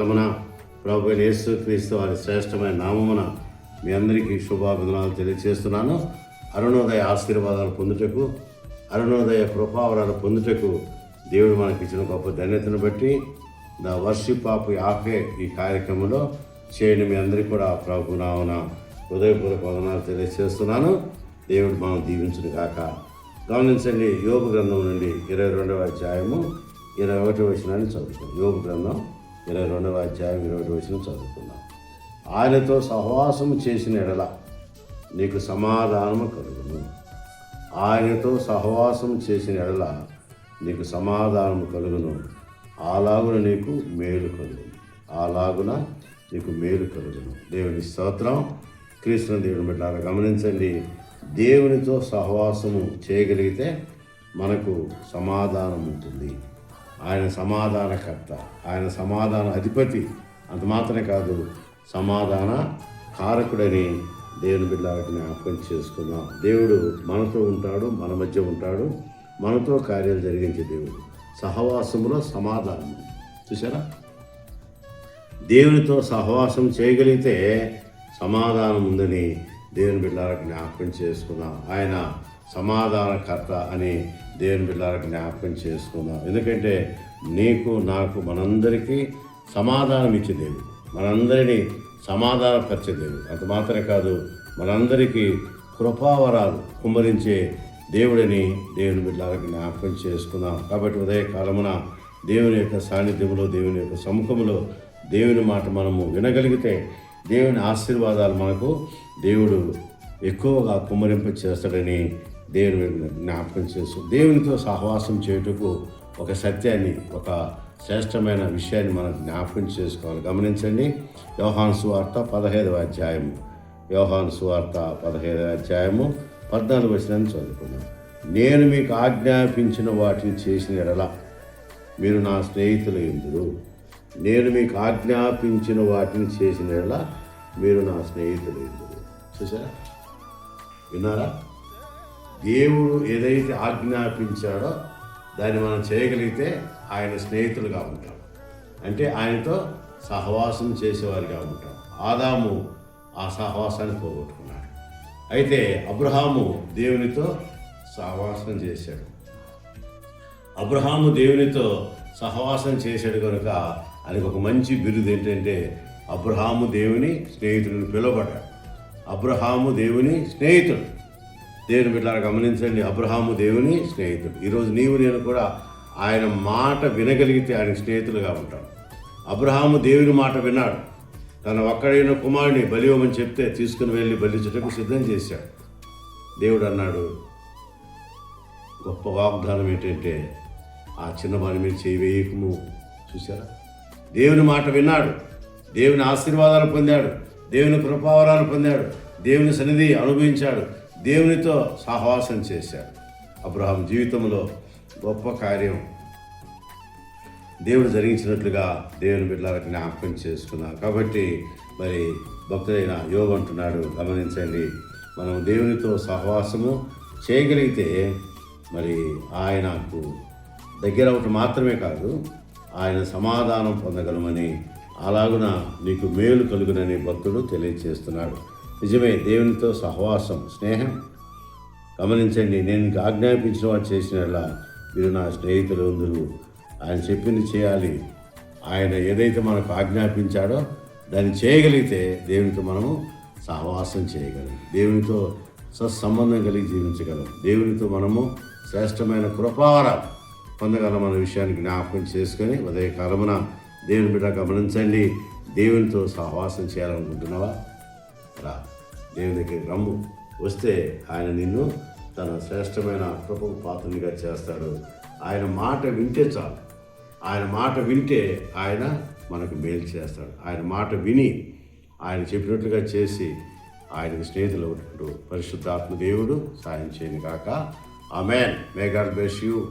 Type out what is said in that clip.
కాలమున ప్రభు యేసు క్రీస్తు వారి శ్రేష్టమైన నామమున మీ అందరికీ శుభాభినందనాలు తెలియజేస్తున్నాను. అరుణోదయ ఆశీర్వాదాలు పొందుటకు అరుణోదయ కృపావరాలు పొందుటకు దేవుడు మనకి ఇచ్చిన గొప్ప ధన్యతను బట్టి ద వర్షిప్ ఆఫ్ యాఫే ఈ కార్యక్రమంలో చేయని మీ అందరికీ కూడా ప్రభు నామన హృదయపూర్వక వందనాలు తెలియజేస్తున్నాను. దేవుడు మనం దీవించును కాక గమనించండి యోగ గ్రంథం నుండి ఇరవై రెండవ అధ్యాయము ఇరవై ఒకటి వచనాన్ని చదువుతాం యోగ గ్రంథం ఇరవై రెండవ అధ్యాయం ఇరవై ఒకటి చదువుకున్నాం ఆయనతో సహవాసము చేసిన ఎడల నీకు సమాధానము కలుగును. ఆయనతో సహవాసం చేసిన ఎడల నీకు సమాధానము కలుగును. అలాగున నీకు మేలు కలుగును. అలాగున నీకు మేలు కలుగును. దేవుని స్తోత్రం. క్రీస్తు దేవుని బిడ్డారా గమనించండి. దేవునితో సహవాసము చేయగలిగితే మనకు సమాధానం ఉంటుంది. ఆయన సమాధానకర్త ఆయన సమాధాన అధిపతి. అంత మాత్రమే కాదు సమాధాన కారకుడని దేవుని బిడ్డలకు జ్ఞాపకం చేసుకుందాం దేవుడు మనతో ఉంటాడు మన మధ్య ఉంటాడు మనతో కార్యాలు జరిగించే దేవుడు. సహవాసంలో సమాధానం. చూసారా దేవునితో సహవాసం చేయగలిగితే సమాధానం ఉందని దేవుని బిడ్డలకు జ్ఞాపకం చేసుకుందాం. ఆయన సమాధానకర్త అని దేవుని బిడ్డలకు జ్ఞాపకం చేసుకుందాం. ఎందుకంటే నీకు నాకు మనందరికీ సమాధానం ఇచ్చే దేవుడు. మనందరినీ సమాధానపరిచే దేవుడు. అంత మాత్రమే కాదు మనందరికీ కృపావరాలు కుమ్మరించే దేవుడని దేవుని బిడ్డలకు జ్ఞాపకం చేసుకుందాం. కాబట్టి ఉదయకాలమున దేవుని యొక్క సాన్నిధ్యంలో దేవుని యొక్క సముఖంలో దేవుని మాట మనము వినగలిగితే దేవుని ఆశీర్వాదాలు మనకు దేవుడు ఎక్కువగా కుమ్మరింప చేస్తాడని దేవుని జ్ఞాపకం చేస్తూ దేవునితో సహవాసం చేయుటకు ఒక సత్యాన్ని ఒక శ్రేష్టమైన విషయాన్ని మనం జ్ఞాపకం చేసుకోవాలి. గమనించండి యోహాను సువార్త పదహైదవ అధ్యాయము. యోహాను సువార్త పదహైదవ అధ్యాయము పద్నాలుగు వచ్చిన చదువుకున్నాం నేను మీకు ఆజ్ఞాపించిన వాటిని చేసిన ఎడల మీరు నా స్నేహితులు ఎందుకు నేను మీకు ఆజ్ఞాపించిన వాటిని చేసిన మీరు నా స్నేహితులు. చూసారా విన్నారా? దేవుడు ఏదైతే ఆజ్ఞాపించాడో దాన్ని మనం చేయగలిగితే ఆయన స్నేహితులుగా ఉంటాం. అంటే ఆయనతో సహవాసం చేసేవారిగా ఉంటాం. ఆదాము ఆ సహవాసాన్ని పోగొట్టుకున్నాడు. అయితే అబ్రహాము దేవునితో సహవాసం చేశాడు. అబ్రహాము దేవునితో సహవాసం చేశాడు కనుక ఆయనకు ఒక మంచి బిరుదు ఏంటంటే అబ్రహాము దేవుని స్నేహితుడిని పిలువబడ్డాడు. అబ్రహాము దేవుని స్నేహితుడు. దేవుని బిడ్డ గమనించండి అబ్రహాము దేవుని స్నేహితుడు. ఈరోజు నీవు నేను కూడా ఆయన మాట వినగలిగితే ఆయన స్నేహితులుగా ఉంటాడు అబ్రహాము దేవుని మాట విన్నాడు. తన ఒక్కడైన కుమారుని బలివమని చెప్తే తీసుకుని వెళ్ళి బలిచుటకు సిద్ధం చేశాడు. దేవుడు అన్నాడు గొప్ప వాగ్దానం ఏంటంటే ఆ చిన్నవాడి మీద చేయి వేయకము. చూసారా దేవుని మాట విన్నాడు. దేవుని ఆశీర్వాదాలు పొందాడు. దేవుని కృపావరాలు పొందాడు. దేవుని సన్నిధి అనుభవించాడు. దేవునితో సహవాసం చేశాడు. అబ్రహాం జీవితంలో గొప్ప కార్యం. దేవుడు జరిగించినట్లుగా దేవుని బిడ్డలకు జ్ఞాపకం చేసుకున్నాం. కాబట్టి మరి భక్తుడైన యోగ అంటున్నాడు గమనించండి. మనం దేవునితో సహవాసము చేయగలిగితే మరి ఆయనకు దగ్గర ఒకటి మాత్రమే కాదు ఆయన సమాధానం పొందగలమని అలాగున నీకు మేలు కలుగునని భక్తుడు తెలియజేస్తున్నాడు నిజమే దేవునితో సహవాసం స్నేహం. గమనించండి నేను ఆజ్ఞాపించిన వాడు చేసినలా మీరు నా స్నేహితులు ఉందరు. ఆయన చెప్పింది చేయాలి. ఆయన ఏదైతే మనకు ఆజ్ఞాపించాడో దాన్ని చేయగలిగితే దేవునితో మనము సహవాసం చేయగలం. దేవునితో సత్సంబంధం కలిగి జీవించగలం. దేవునితో మనము శ్రేష్టమైన కృపావరాలు పొందగలం అన్న విషయాన్ని జ్ఞాపకం చేసుకొని ఉదయకాలమున దేవుని బిడ్డ గమనించండి. దేవునితో సహవాసం చేయాలనుకుంటున్నావా? రా దేవుని దగ్గరికి రమ్ము. వస్తే ఆయన నిన్ను తన శ్రేష్టమైన కృపకు పాత్రనిగా చేస్తాడు. ఆయన మాట వింటే చాలు. ఆయన మాట వింటే ఆయన మనకు మేలు చేస్తాడు. ఆయన మాట విని ఆయన చెప్పినట్లుగా చేసి ఆయనకు స్నేహితులు అవుతుంటూ పరిశుద్ధాత్మ దేవుడు సాయం చేయను కాక amen. May God bless you